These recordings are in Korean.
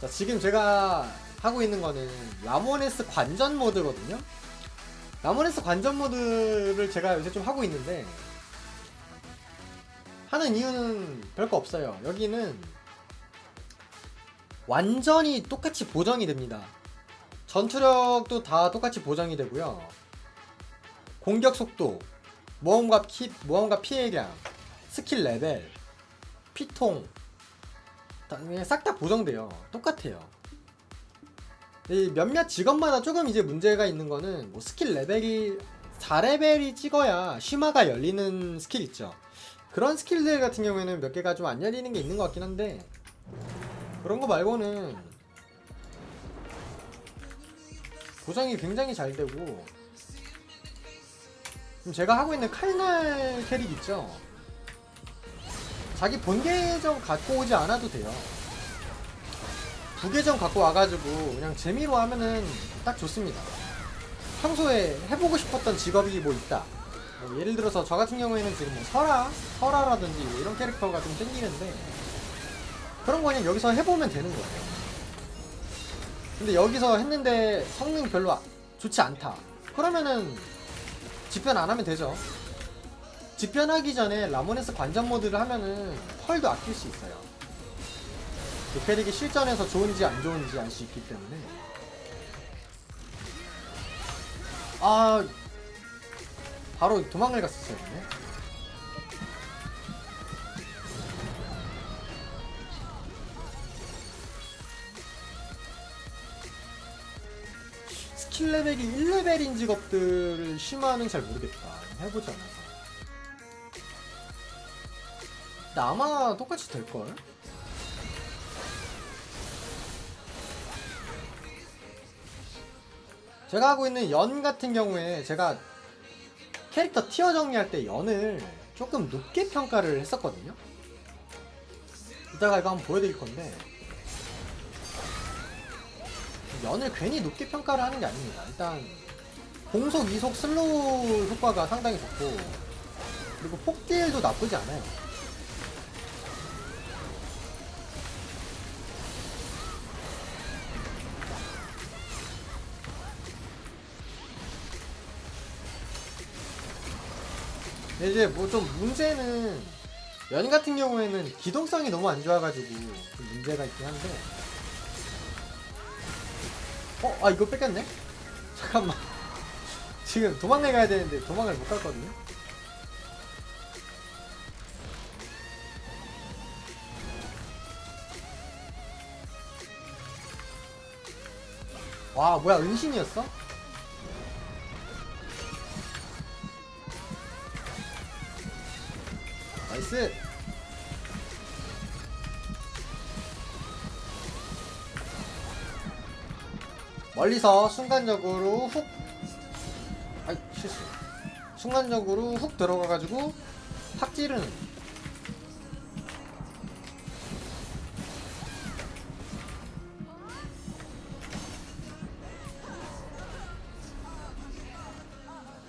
자, 지금 제가 하고 있는 거는 라모네스 관전 모드거든요. 라모네스 관전 모드를 제가 요새 좀 하고 있는데 하는 이유는 별거 없어요. 여기는 완전히 똑같이 보정이 됩니다. 전투력도 다 똑같이 보정이 되고요. 공격 속도, 모험과 피, 모험과 피해량, 스킬 레벨, 피통, 싹 다 보정돼요. 똑같아요. 이 몇몇 직업마다 조금 이제 문제가 있는 거는 뭐 스킬 레벨이 4레벨이 찍어야 쉬마가 열리는 스킬 있죠. 그런 스킬들 같은 경우에는 몇 개가 좀 안 열리는 게 있는 것 같긴 한데 그런 거 말고는 보정이 굉장히 잘 되고 제가 하고 있는 칼날 캐릭 있죠. 자기 본 계정 갖고 오지 않아도 돼요. 부계정 갖고 와가지고 그냥 재미로 하면은 딱 좋습니다. 평소에 해보고 싶었던 직업이 뭐 있다. 뭐 예를 들어서 저 같은 경우에는 지금 뭐 설아, 설아라든지 뭐 이런 캐릭터가 좀 땡기는데 그런 거 그냥 여기서 해보면 되는 거예요. 근데 여기서 했는데 성능 별로 아- 좋지 않다. 그러면은 집변 안 하면 되죠. 집변하기 전에 라모네스 관전 모드를 하면은 펄도 아낄 수 있어요. 그 캐릭이 실전에서 좋은지 안 좋은지 알 수 있기 때문에. 아, 바로 도망을 갔었어요. 네. 스킬 레벨이 1레벨인 직업들을 심화는 잘 모르겠다. 해보지 않아서. 아마 똑같이 될걸? 제가 하고 있는 연 같은 경우에 제가 캐릭터 티어 정리할 때 연을 조금 높게 평가를 했었거든요. 이따가 이거 한번 보여드릴 건데 연을 괜히 높게 평가를 하는 게 아닙니다. 일단 공속, 이속, 슬로우 효과가 상당히 좋고 그리고 폭딜도 나쁘지 않아요. 이제 뭐 좀 문제는 연 같은 경우에는 기동성이 너무 안 좋아가지고 좀 문제가 있긴 한데 어? 아 이거 뺏겼네? 잠깐만 지금 도망을 가야 되는데 도망을 못 갔거든요 와 뭐야 은신이었어? 나이스. 멀리서 순간적으로 훅. 아이 실수. 순간적으로 훅 들어가가지고 팍 찌르는.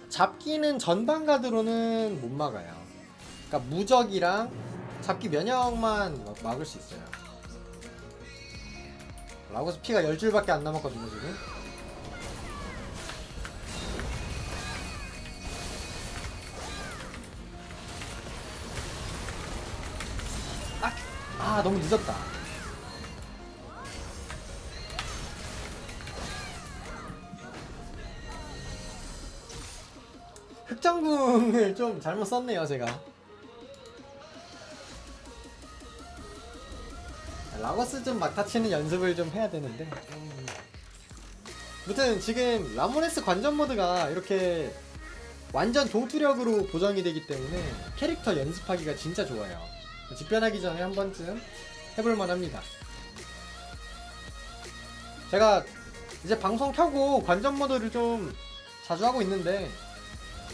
잡기는 전방 가드로는 못 막아요 그러니까 무적이랑 잡기 면역만 막- 막을 수 있어요. 라고서 피가 10줄밖에 안 남았거든요 지금. 아, 아 너무 늦었다. 흑정궁을 좀 잘못 썼네요 제가 라거스 좀 막타 치는 연습을 좀 해야 되는데. 음. 아무튼 지금 라모네스 관전 모드가 이렇게 완전 동투력으로 보정이 되기 때문에 캐릭터 연습하기가 진짜 좋아요. 집변하기 전에 한 번쯤 해볼만 합니다. 제가 이제 방송 켜고 관전 모드를 좀 자주 하고 있는데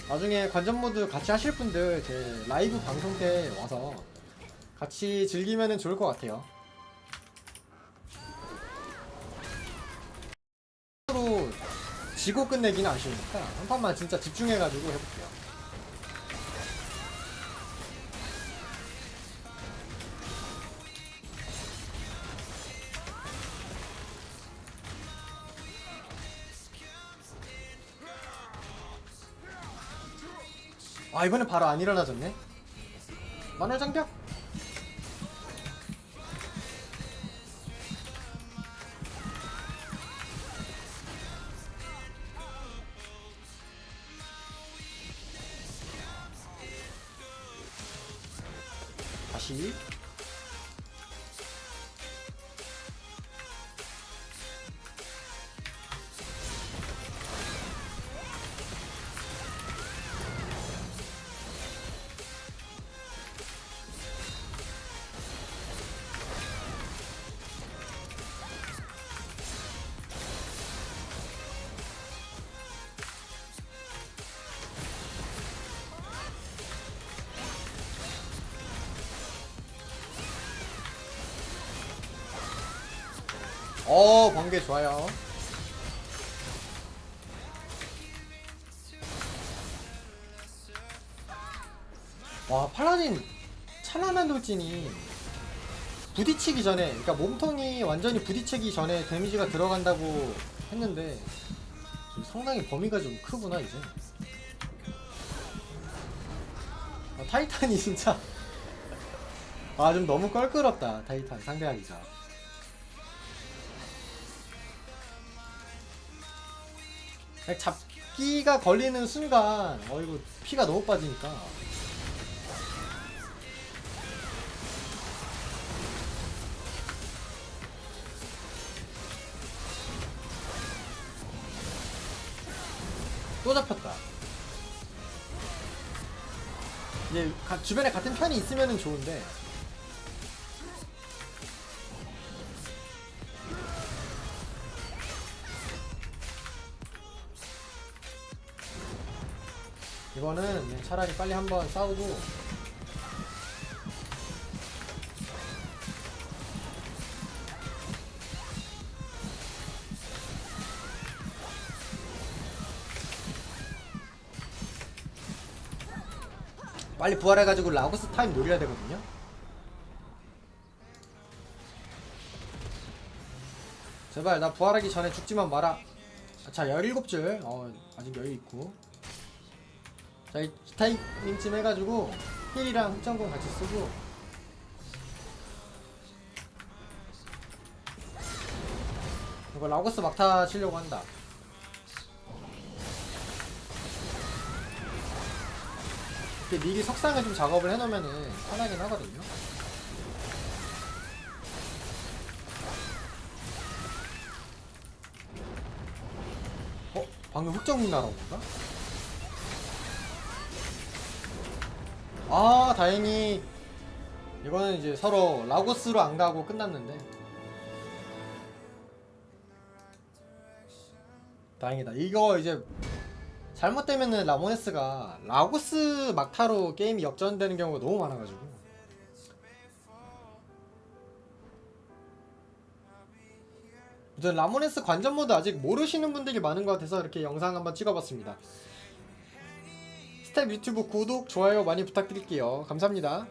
나중에 관전 모드 같이 하실 분들 제 라이브 방송 때 와서 같이 즐기면 좋을 것 같아요 지고 끝내기는 아쉬우니까 한 판만 진짜 집중해가지고 해볼게요. 아 이번엔 바로 안 일어나졌네 마늘 장벽 어 번개 좋아요. 와 팔라딘 찬란한 돌진이 부딪히기 전에 그러니까 몸통이 완전히 부딪히기 전에 데미지가 들어간다고 했는데 좀 상당히 범위가 좀 크구나 이제. 아, 타이탄이 진짜. 아 좀 너무 껄끄럽다 타이탄 상대하기가 잡기가 걸리는 순간 어이구 피가 너무 빠지니까. 또 잡혔다. 이제 가- 주변에 같은 편이 있으면 좋은데 이거는 차라리 빨리 한번 싸우고. 빨리 부활해가지고 라고스 타임 노려야 되거든요. 제발 나 부활하기 전에 죽지만 마라. 아, 자 17줄. 어, 아직 여유있고 자, 이 타이밍쯤 해가지고 힐이랑 흑전공 같이 쓰고 이거 라고스 막타 치려고 한다. 이렇게 미리 석상에 좀 작업을 해놓으면은 편하긴 하거든요. 어? 방금 흑정문 나온 건가? 아 다행히 이거는 이제 서로 라고스로 안 가고 끝났는데. 다행이다. 이거 이제 잘못되면은 라모네스가 라고스 막타로 게임이 역전되는 경우가 너무 많아가지고. 라모네스 관전 모드 아직 모르시는 분들이 많은 것 같아서 이렇게 영상 한번 찍어봤습니다 스텝 유튜브 구독, 좋아요 많이 부탁드릴게요. 감사합니다.